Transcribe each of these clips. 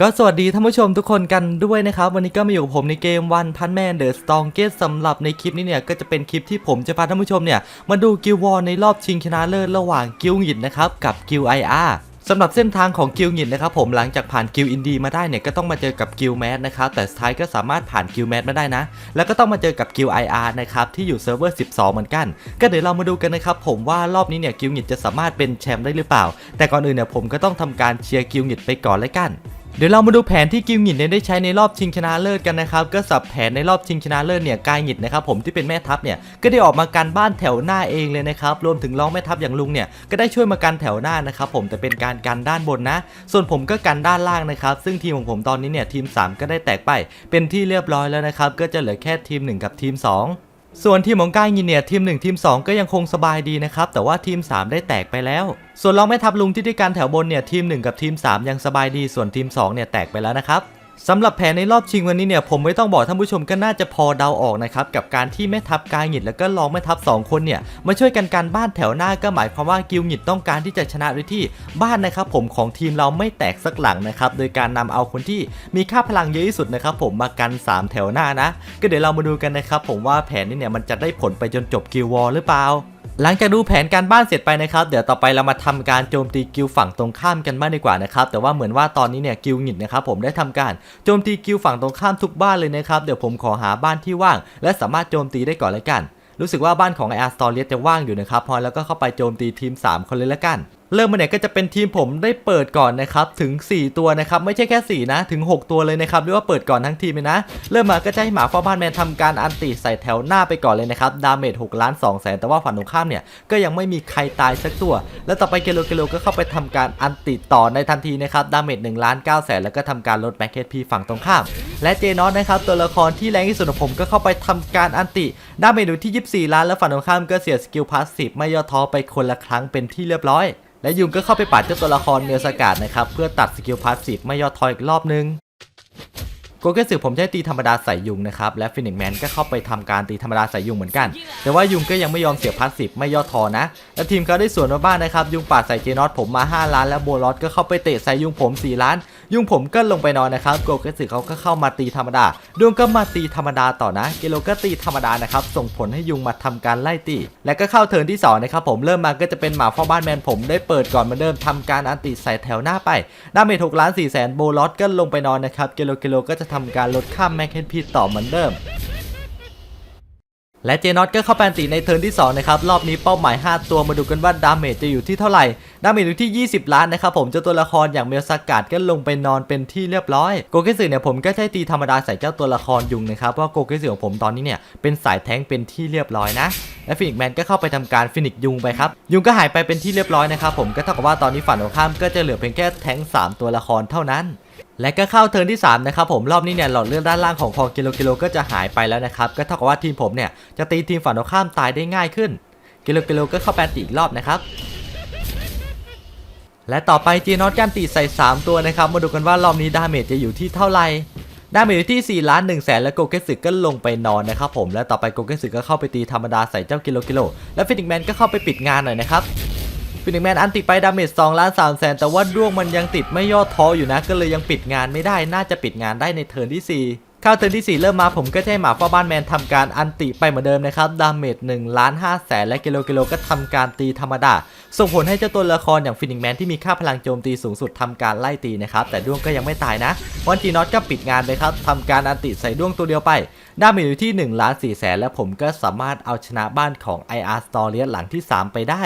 ก็สวัสดีท่านผู้ชมทุกคนกันด้วยนะครับ วันนี้ก็มาอยู่กับผมในเกมวันพันแมนเดอะสตองเกตสำหรับในคลิปนี้เนี่ย ก็จะเป็นคลิปที่ผมจะพาท่านผู้ชมเนี่ย มาดูกิลวอร์ในรอบชิงชนะเลิศระหว่างกิลหยินนะครับ กับกิลไออาร์สำหรับเส้นทางของกิลหยินนะครับผมหลังจากผ่านกิลอินดีมาได้เนี่ยก็ต้องมาเจอกับกิลแมสนะครับแต่สุดท้ายก็สามารถผ่านกิลแมสมาได้นะ แล้วก็ต้องมาเจอกับกิลไออาร์นะครับที่อยู่เซิร์ฟเวอร์ 12 เหมือนกัน ก็เดี๋ยวเรามาดูกันนะครับผมว่ารอบนี้เนี่ยกิลหยินจะสามารถเป็นแชมป์ได้หรือเปล่า แต่ก่อนอื่นเนี่ยผมก็ต้องทำการเชียร์กิลหยินไปก่อนเลยกัน เดี๋ยวเรามาดูแผนที่กิลหงิดเนี่ยได้ใช้ในรอบชิงชนะเลิศกันนะครับก็สับแผนในรอบชิงชนะเลิศเนี่ยกายหงิดนะครับผมที่เป็นแม่ทัพเนี่ยก็ได้ออกมากันบ้านแถวหน้าเองเลยนะครับรวมถึงรองแม่ทัพอย่างลุงเนี่ยก็ได้ช่วยมากันแถวหน้านะครับผมแต่เป็นการกันด้านบนนะ ส่วนผมก็กันด้านล่างนะครับซึ่งทีมของผมตอนนี้เนี่ยทีม 3 ก็ได้แตกไป เป็นที่เรียบร้อยแล้วนะครับก็จะเหลือแค่ทีม 1 กับทีม 2 ส่วนทีมของก้ายยินเนี่ยทีม 1 ทีม 2 ก็ยังคงสบายดีนะครับ แต่ว่าทีม 3 ได้แตกไปแล้ว ส่วนรองแม่ทัพลุงที่ด้การแถวบนเนี่ยทีม 1 กับทีม 3 ยังสบายดีส่วนทีม 2 เนี่ยแตกไปแล้วนะครับ สำหรับแผนในรอบชิงวันนี้เนี่ยผมไม่ต้องบอกท่านผู้ชมก็น่าจะพอเดาออกนะครับกับการที่แม่ทัพกายหงิดแล้วก็รองแม่ทัพสองคนเนี่ยมาช่วยกันการบ้านแถวหน้าก็หมายความว่ากิลหงิดต้องการที่จะชนะด้วยที่บ้านนะครับผมของทีมเราไม่แตกสักหลังนะครับโดยการนำเอาคนที่มีค่าพลังเยอะที่สุดนะครับผมมากัน 3 แถวหน้านะ ก็เดี๋ยวเรามาดูกันนะครับผมว่าแผนนี้เนี่ยมันจะได้ผลไปจนจบกิลวอลหรือเปล่า หลังจากดูแผนการบ้านเสร็จไปนะครับเดี๋ยวต่อไปเรามาทำการโจมตีกิลฝั่งตรงข้ามกันบ้างดีกว่านะครับแต่ว่าเหมือนว่าตอนนี้เนี่ยกิลหงิดนะครับผมได้ทำการโจมตีกิลฝั่งตรงข้ามทุกบ้านเลยนะครับเดี๋ยวผมขอหาบ้านที่ว่าง และสามารถโจมตีได้ก่อนเลยกัน รู้สึกว่าบ้านของไออาร์สตอเลียจะว่างอยู่นะครับพอแล้วก็เข้าไปโจมตีทีม3คนเลยละกัน เริ่มมาเนี่ยก็จะเป็นทีมผมได้เปิดก่อนนะครับถึง 4 ตัวนะครับไม่ใช่แค่ 4 นะถึง 6 ตัวเลยนะครับเรียกว่าเปิดก่อนทั้งทีมเลยนะ เริ่มมาก็จะให้หมาฟ้าบ้านแมนทำการอันติใส่แถวหน้าไปก่อนเลยนะครับดาเมจ6ล้าน2แสนแต่ว่าฝั่งตรงข้ามเนี่ยก็ยังไม่มีใครตายสักตัว แล้วต่อไปเกโลเกโลก็เข้าไปทำการอันติต่อในทันทีนะครับดาเมจ1ล้าน9แสนแล้วก็ทำการลดแบ็คเฮดพีฝั่งตรงข้าม และเจนอสนะครับตัวละครที่แรงที่สุดของผมก็เข้าไปทำการอันติดาเมนูที่ 24 ล้านแล้วฝั่งตรงข้ามก็เสียสกิลพาสซีฟไม่ย่อท้อไปคนละครั้งเป็นที่เรียบร้อย และยุงก็เข้าไปปัดเจ้าตัวละครเนือสกาดนะครับเพื่อตัดสกิลพาสซีฟไม่ย่อท้ออีกรอบนึง โกเกสึผมให้ตีธรรมดาใส่ยุงนะครับ และฟินิกแมนก็เข้าไปทำการตีธรรมดาใส่ยุงเหมือนกัน แต่ว่ายุงก็ยังไม่ยอมเสียพาสซีฟไม่ย่อทอนะ และทีมเขาได้สวนมาบ้านนะครับ ยุงปาดใส่เจนอตผมมา 5 ล้าน แล้วโบลอสก็เข้าไปเตะใส่ยุงผม 4 ล้าน ยุงผมก็ลงไปนอนนะครับ โกเกสึเขาก็เข้ามาตีธรรมดาดวงก็มาตีธรรมดาต่อนะเกโลก็ตีธรรมดานะครับ ส่งผลให้ยุงมาทำการไล่ตี และก็เข้าเทิร์นที่สองนะครับผมเริ่มมาก็จะเป็นหมาเฝ้าบ้านแมนผมได้เปิดก่อนมือนเดิมทำการอันติใส่แถวหน้าไปดาเมจ6ล้าน4แสนโบลอสก็ลงไปนอนนะครับเกโลเกโลก็จะทำการลดค่าแมคเคนพีต่อเหมือนเดิม และเจนอตก็เข้าแปนตีในเทิร์นที่ 2 นะครับ รอบนี้เป้าหมาย 5 ตัวมาดูกันว่าดาเมจจะอยู่ที่เท่าไหร่ ดาเมจอยู่ที่ 20 ล้านนะครับผมเจ้าตัวละครอย่างเมลสกัดก็ลงไปนอนเป็นที่เรียบร้อย โกเกสึเนี่ยผมก็ใช้ตีธรรมดาใส่เจ้าตัวละครยุงนะครับเพราะโกเกสึของผมตอนนี้เนี่ยเป็นสายแท้งเป็นที่เรียบร้อยนะและฟินิกแมนก็เข้าไปทำการฟินิกยุงไปครับ ยุงก็หายไปเป็นที่เรียบร้อยนะครับผมก็เท่ากับว่าตอนนี้ฝั่งตรงข้ามก็จะเหลือเพียงแค่แท้งสามตัวละครเท่านั้น และก็เข้าเทิร์นที่ 3 นะครับผมรอบนี้เนี่ยหลอดเลือดด้านล่างของคอกิโลกิโลก็จะหายไปแล้วนะครับ ก็เท่ากับว่าทีมผมเนี่ยจะตีทีมฝั่งตรงข้ามตายได้ง่ายขึ้น กิโลกิโลก็เข้าแปนตีอีกรอบนะครับ และต่อไปจีนอตกันตีใส่ 3 ตัวนะครับ มาดูกันว่ารอบนี้ดาเมจจะอยู่ที่เท่าไหร่ดาเมจอยู่ที่4ล้าน1แสนและโกเกสึก็ลงไปนอนนะครับผมและต่อไปโกเกสึก็เข้าไปตีธรรมดาใส่เจ้ากิโลกิโล และฟินิกแมนก็เข้าไปปิดงานหน่อยนะครับ ฟินิกแมนอันติดไปดาเมจ2ล้าน3แสนแต่ว่าดวงมันยังติดไม่ย่อท้ออยู่นะ ก็เลยยังปิดงานไม่ได้น่าจะปิดงานได้ในเทิร์นที่ 4ข้าวเทิร์นที่ 4 เริ่มมาผมก็จะให้หมาเฝ้าบ้านแมนทำการอันติไปเหมือนเดิมนะครับ ดาเมจ1ล้าน5แสนและกิโลกิโลก็ทำการตีธรรมดา ส่งผลให้เจ้าตัวละครอย่างฟินิกแมนที่มีค่าพลังโจมตีสูงสุดทำการไล่ตีนะครับ แต่ด้วงก็ยังไม่ตายนะ วันจีนอตก็ปิดงานไปครับทำการอันติใส่ด้วงตัวเดียวไป ดาเมจอยู่ที่1ล้าน4แสนและผมก็สามารถเอาชนะบ้านของ IR s t o r y หลังที่ 3 ไปได้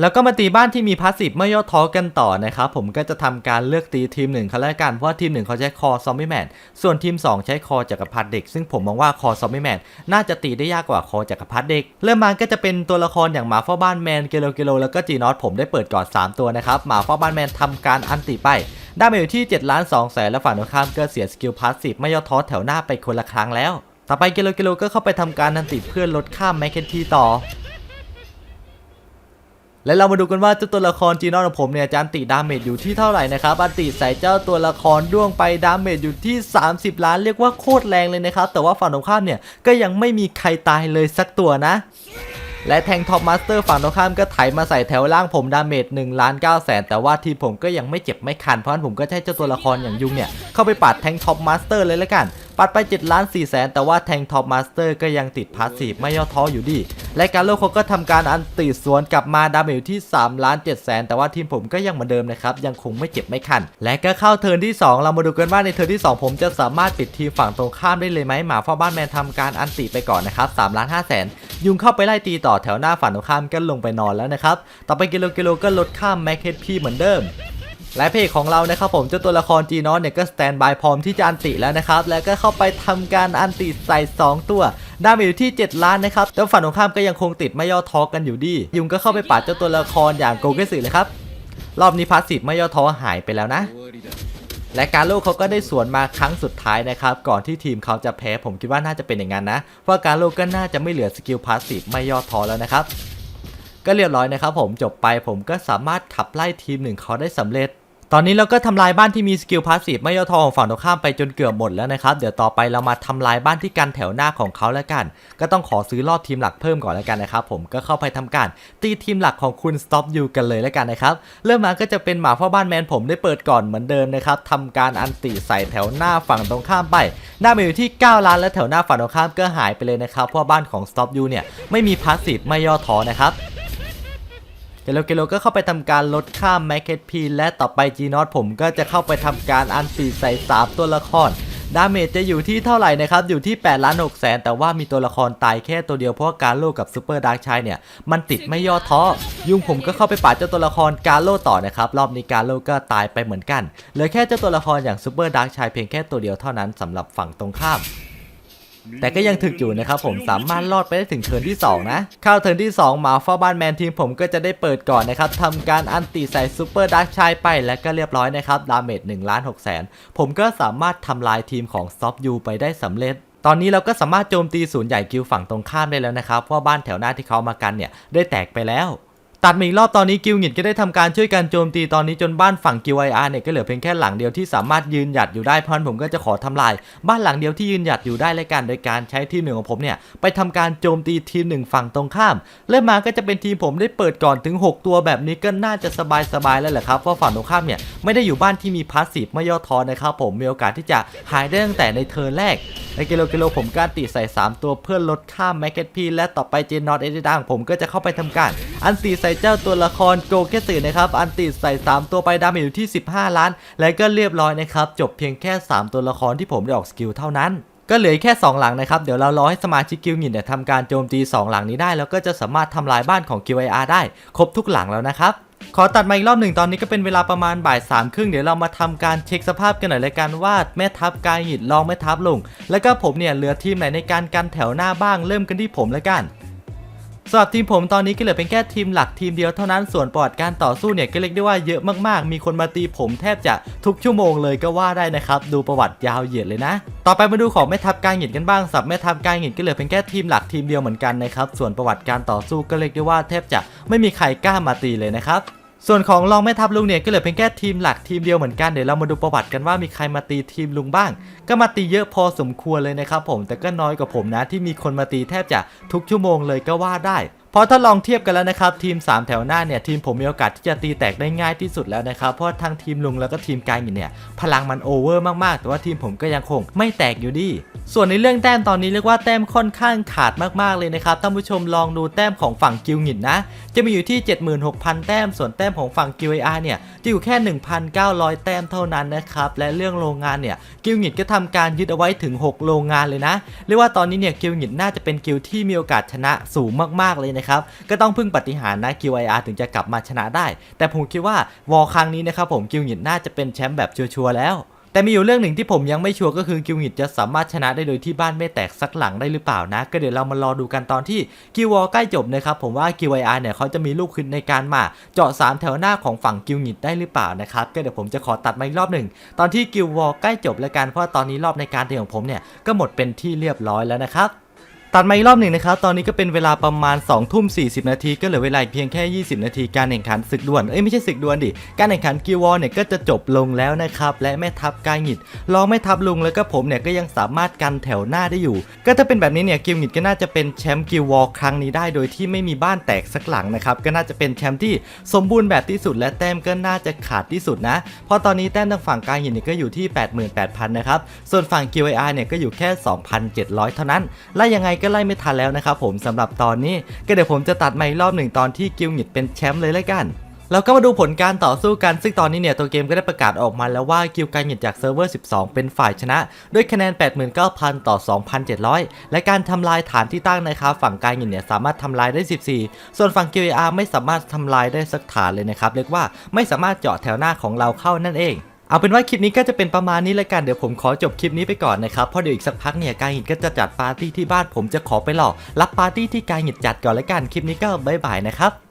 แล้วก็มาตีบ้านที่มีพาสซีฟไม่ย่อท้อกันต่อนะครับ ผมก็จะทำการเลือกตีทีมหนึ่งเขาแล้วกันเพราะว่าทีมหนึ่งเขาใช้คอซอมบี้แมนส่วนทีม 2 ใช้คอจักรพรรดิเด็ก ซึ่งผมมองว่าคอซอมบี้แมนน่าจะตีได้ยากกว่าคอจักรพรรดิเด็ก เริ่มมาก็จะเป็นตัวละครอย่างหมาเฝ้าบ้านแมนเกโลเกโลแล้วก็จีนอสผมได้เปิดก่อน 3 ตัวนะครับหมาเฝ้าบ้านแมนทำการอันติไปได้มาอยู่ที่7ล้าน2แสนและฝั่งตรงข้ามก็เสียสกิลพาสซีฟไม่ย่อท้อแถวหน้าไปคนละครั้งแล้ว ต่อไปเกโลเกโลก็เข้าไปทำการอันติเพื่อลดค่าแมคเคนทีต่อ และเรามาดูกันว่าเจ้าตัวละครจีนอนของผมเนี่ยจะอันติดาเมจอยู่ที่เท่าไหร่นะครับอันติใส่เจ้าตัวละครด้วงไปดาเมจอยู่ที่ 30 ล้านเรียกว่าโคตรแรงเลยนะครับ แต่ว่าฝั่งตรงข้ามเนี่ยก็ยังไม่มีใครตายเลยสักตัวนะและแทงท็อปมาสเตอร์ฝั่งตรงข้ามก็ไถมาใส่แถวล่างผมดาเมจ1ล้าน9แสนแต่ว่าทีมผมก็ยังไม่เจ็บไม่คันเพราะฉะนั้นผมก็ให้เจ้าตัวละครอย่างยุงเนี่ย เข้าไปปัดแทงท็อปมาสเตอร์เลยละกัน ปัดไป7ล้าน4แสนแต่ว่าแทงท็อปมาสเตอร์ก็ยังติดพาสซีฟไม่ย่อท้ออยู่ดี และการโลกเขาก็ทำการอันติสวนกลับมาดาเมจที่3ล้าน7แสนแต่ว่าทีมผมก็ยังเหมือนเดิมนะครับยังคงไม่เจ็บไม่คัน และก็เข้าเทิร์นที่ 2 เรามาดูกันว่าในเทิร์นที่ 2 ผมจะสามารถปิดทีมฝั่งตรงข้ามได้เลยไหมหมาเฝ้าบ้านแมนทำการอันติไปก่อนนะครับ3ล้าน5แสนยุงเข้าไปไล่ตีต่อแถวหน้าฝั่งตรงข้ามก็ลงไปนอนแล้วนะครับต่อไปกิโลกิโลก็ลดข้ามแม็กเฮดพีเหมือนเดิม และเพจของเรานะครับผมเจ้าตัวละครจีนอนเนี่ยก็สแตนบายพร้อมที่จะอันติแล้วนะครับ แล้วก็เข้าไปทำการอันติใส่ 2 ตัวดาเมจอยู่ที่ 7 ล้านนะครับแต่ฝั่งตรงข้ามก็ยังคงติดไม่ย่อท้อกันอยู่ดี ยุงก็เข้าไปปาดเจ้าตัวละครอย่างโกเกสึเลยครับ รอบนี้พาสซีฟไม่ย่อท้อหายไปแล้วนะ และการโลกเขาก็ได้สวนมาครั้งสุดท้ายนะครับ ก่อนที่ทีมเขาจะแพ้ผมคิดว่าน่าจะเป็นอย่างนั้นนะ เพราะการโลกก็น่าจะไม่เหลือสกิลพาสซีฟไม่ย่อท้อแล้วนะครับ ก็เรียบร้อยนะครับผมจบไปผมก็สามารถขับไล่ทีมหนึ่งเขาได้สำเร็จ ตอนนี้เราก็ทำลายบ้านที่มีสกิลพาสซีฟไม่ย่อท้อของฝั่งตรงข้ามไปจนเกือบหมดแล้วนะครับ เดี๋ยวต่อไปเรามาทำลายบ้านที่กันแถวหน้าของเขาแล้วกัน ก็ต้องขอซื้อรอบทีมหลักเพิ่มก่อนแล้วกันนะครับผมก็เข้าไปทำการตีทีมหลักของคุณ Stop You กันเลยแล้วกันนะครับเริ่มมาก็จะเป็นหมาเฝ้าบ้านแมนผมได้เปิดก่อนเหมือนเดิมนะครับทำการอันติใส่แถวหน้าฝั่งตรงข้ามไป หน้าเมอยู่ที่ 9 ล้านและแถวหน้าฝั่งตรงข้ามก็หายไปเลยนะครับเพราะบ้านของ Stop You เนี่ยไม่มีพาสซีฟไม่ย่อท้อนะครับ เกโลเกโลก็เข้าไปทำการลดค่าแมคเก็ตพีและต่อไปจีนอตผมก็จะเข้าไปทำการอันตีใส่ 3 ตัวละครดาเมจจะอยู่ที่เท่าไหร่นะครับ อยู่ที่8ล้าน6แสนแต่ว่ามีตัวละครตายแค่ตัวเดียวเพราะการโลกับซูเปอร์ดาร์กชายเนี่ย มันติดไม่ย่อท้อ ยุงผมก็เข้าไปปาดเจ้าตัวละครการโลต่อนะครับ รอบนี้การโลก็ตายไปเหมือนกันเหลือแค่เจ้าตัวละครอย่างซูเปอร์ดาร์กชายเพียงแค่ตัวเดียวเท่านั้นสำหรับฝั่งตรงข้าม แต่ก็ยังถึกอยู่นะครับผมสามารถรอดไปได้ถึงเทิร์นที่ 2 นะ เข้าเทิร์นที่ 2 หมาเฝ้าบ้านแมนทีมผมก็จะได้เปิดก่อนนะครับทำการอันติใส่ซูเปอร์ดักชายไปและก็เรียบร้อยนะครับดาเมจ1ล้าน6แสนผมก็สามารถทำลายทีมของซอฟยูไปได้สำเร็จตอนนี้เราก็สามารถโจมตีศูนย์ใหญ่กิวฝั่งตรงข้ามได้แล้วนะครับเพราะว่าบ้านแถวหน้าที่เขามากันเนี่ยได้แตกไปแล้ว ตัดมาอีกรอบตอนนี้กิลหงิดก็ได้ทำการช่วยกันโจมตีตอนนี้จนบ้านฝั่งกิวไออาร์เนี่ยก็เหลือเพียงแค่หลังเดียวที่สามารถยืนหยัดอยู่ได้เพราะฉะนั้นผมก็จะขอทำลาย บ้านหลังเดียวที่ยืนหยัดอยู่ได้เลยกันโดยการใช้ทีมหนึ่งของผมเนี่ยไปทำการโจมตีทีมหนึ่งฝั่งตรงข้ามเริ่มมาก็จะเป็นทีมผมได้เปิดก่อนถึง 6 ตัวแบบนี้ก็น่าจะสบายๆแล้วแหละครับเพราะฝั่งตรงข้ามเนี่ยไม่ได้อยู่บ้านที่มีพาสซีฟไม่ย่อท้อนะครับผมมีโอกาสที่จะหายได้ตั้งแต่ในเทิร์นแรกในกิโลกิโลผมการตีใส่ 3 ตัวเพื่อลดค่าแมกเก็ตพีและต่อไปเจนนอตเอเดดังผมก็จะเข้าไปทำการอันตีใส่เจ้าตัวละครโกเกสึนะครับ อันตีใส่ 3 ตัวไปดาเมจอยู่ที่ 15 ล้าน และก็เรียบร้อยนะครับ จบเพียงแค่ 3 ตัวละครที่ผมได้ออกสกิลเท่านั้น ก็เหลือแค่ 2 หลังนะครับ เดี๋ยวเรารอให้สมาชิกกิลหินเนี่ยทำการโจมตี 2 หลังนี้ได้ แล้วก็จะสามารถทำลายบ้านของ QIR ได้ ครบทุกหลังแล้วนะครับขอตัดมาอีกรอบหนึ่งตอนนี้ก็เป็นเวลาประมาณบ่ายสามครึ่งเดี๋ยวเรามาทำการเช็คสภาพกันหน่อยเลยกันว่าแม่ทัพกายหิดลองแม่ทัพลง แล้วก็ผมเนี่ยเหลือทีมไหนในการกันแถวหน้าบ้างเริ่มกันที่ผมแล้วกัน สำหรับทีมผมตอนนี้ก็เหลือเป็นแค่ทีมหลักทีมเดียวเท่านั้นส่วนประวัติการต่อสู้เนี่ยก็เรียกได้ว่าเยอะมากๆ มีคนมาตีผมแทบจะทุกชั่วโมงเลยก็ว่าได้นะครับ ดูประวัติยาวเหยียดเลยนะ ต่อไปมาดูของแม่ทัพกายหินกันบ้างสับแม่ทัพกายหินก็เหลือเป็นแค่ทีมหลักทีมเดียวเหมือนกันนะครับส่วนประวัติการต่อสู้ก็เรียกได้ว่าแทบจะไม่มีใครกล้ามาตีเลยนะครับ ส่วนของรองแม่ทัพลุงเนี่ยก็เหลือเพียงแค่ทีมหลักทีมเดียวเหมือนกันเดี๋ยวเรามาดูประวัติกันว่ามีใครมาตีทีมลุงบ้าง ก็มาตีเยอะพอสมควรเลยนะครับผมแต่ก็น้อยกว่าผมนะที่มีคนมาตีแทบจะทุกชั่วโมงเลยก็ว่าได้เพราะถ้าลองเทียบกันแล้วนะครับทีม 3 แถวหน้าเนี่ยทีมผมมีโอกาสที่จะตีแตกได้ง่ายที่สุดแล้วนะครับเพราะทั้งทีมลุงแล้วก็ทีมกายเนี่ยพลังมันโอเวอร์มากๆ แต่ว่าทีมผมก็ยังคงไม่แตกอยู่ดี ส่วนในเรื่องแต้มตอนนี้เรียกว่าแต้มค่อนข้างขาดมากๆเลยนะครับท่านผู้ชมลองดูแต้มของฝั่งกิลหงินนะ จะมีอยู่ที่ 76,000 แต้ม ส่วนแต้มของฝั่งกิลไออาร์เนี่ยจะอยู่แค่ 1,900 แต้มเท่านั้นนะครับและเรื่องโรงงานเนี่ยกิลหงินก็ทำการยึดเอาไว้ถึง 6 โรงงานเลยนะเรียกว่าตอนนี้เนี่ยกิลหงินน่าจะเป็นกิลที่มีโอกาสชนะสูงมากๆเลยนะครับก็ต้องพึ่งปฏิหารย์นะ QIR ถึงจะกลับมาชนะได้ แต่ผมคิดว่าวอลครั้งนี้นะครับผมกิลหงิดน่าจะเป็นแชมป์แบบชัวร์ๆแล้ว แต่มีอยู่เรื่องหนึ่งที่ผมยังไม่ชัวร์ก็คือกิวหงิดจะสามารถชนะได้โดยที่บ้านไม่แตกสักหลังได้หรือเปล่านะ ก็เดี๋ยวเรามารอดูกันตอนที่กิววอลใกล้จบนะครับผมว่ากิวไอเนี่ยเขาจะมีลูกขึ้นในการมาเจาะ3แถวหน้าของฝั่งกิวหงิดได้หรือเปล่านะครับก็เดี๋ยวผมจะขอตัดมาอีกรอบหนึ่งตอนที่กิววอลใกล้จบแล้วกันเพราะตอนนี้รอบในการเทของผมเนี่ยก็หมดเป็นที่เรียบร้อยแล้วนะครับ ตัดมาอีกรอบหนึ่งนะครับ ตอนนี้ก็เป็นเวลาประมาณ2ทุ่ม40นาทีก็เหลือเวลาเพียงแค่ 20 นาทีการแข่งขันศึกดวลเอ้ยไม่ใช่ศึกดวลดิ การแข่งขันกิววอลเนี่ยก็จะจบลงแล้วนะครับ และแม่ทัพกายหงิดรองแม่ทัพลุงแล้วก็ผมเนี่ยก็ยังสามารถกันแถวหน้าได้อยู่ ก็ถ้าเป็นแบบนี้เนี่ยกิวหงิดก็น่าจะเป็นแชมป์กิววอลครั้งนี้ได้ โดยที่ไม่มีบ้านแตกสักหลังนะครับ ก็น่าจะเป็นแชมป์ที่สมบูรณ์แบบที่สุด และแต้มก็น่าจะขาดที่สุดนะ เพราะตอนนี้แต้มทางฝั่งกายหงิดเนี่ยก็อยู่ที่ 88,000นะครับ ส่วนฝั่ง QAR เนี่ยก็อยู่แค่ 2,700 เท่านั้นไล่ยังไงก็ไล่ไม่ทันแล้วนะครับผมสำหรับตอนนี้ก็เดี๋ยวผมจะตัดมาอีกรอบหนึ่งตอนที่กิลหงิดเป็นแชมป์เลยแล้วกันเราก็มาดูผลการต่อสู้กัน ซึ่งตอนนี้เนี่ยตัวเกมก็ได้ประกาศออกมาแล้วว่ากิลการหงิดจากเซิร์ฟเวอร์ 12 เป็นฝ่ายชนะ ด้วยคะแนน 89,000 ต่อ 2,700 และการทำลายฐานที่ตั้งนะครับฝั่งการหงิดเนี่ยสามารถทำลายได้ 14 ส่วนฝั่ง QAR ไม่สามารถทำลายได้สักฐานเลยนะครับเรียกว่าไม่สามารถเจาะแถวหน้าของเราเข้านั่นเอง เอาเป็นว่าคลิปนี้ก็จะเป็นประมาณนี้แล้วกันเดี๋ยวผมขอจบคลิปนี้ไปก่อนนะครับเพราะเดี๋ยวอีกสักพักเนี่ยกายหินก็จะจัดปาร์ตี้ที่บ้านผมจะขอไปหลอกรับปาร์ตี้ที่กายหินจัดก่อนแล้วกันคลิปนี้ก็บ๊ายบายนะครับ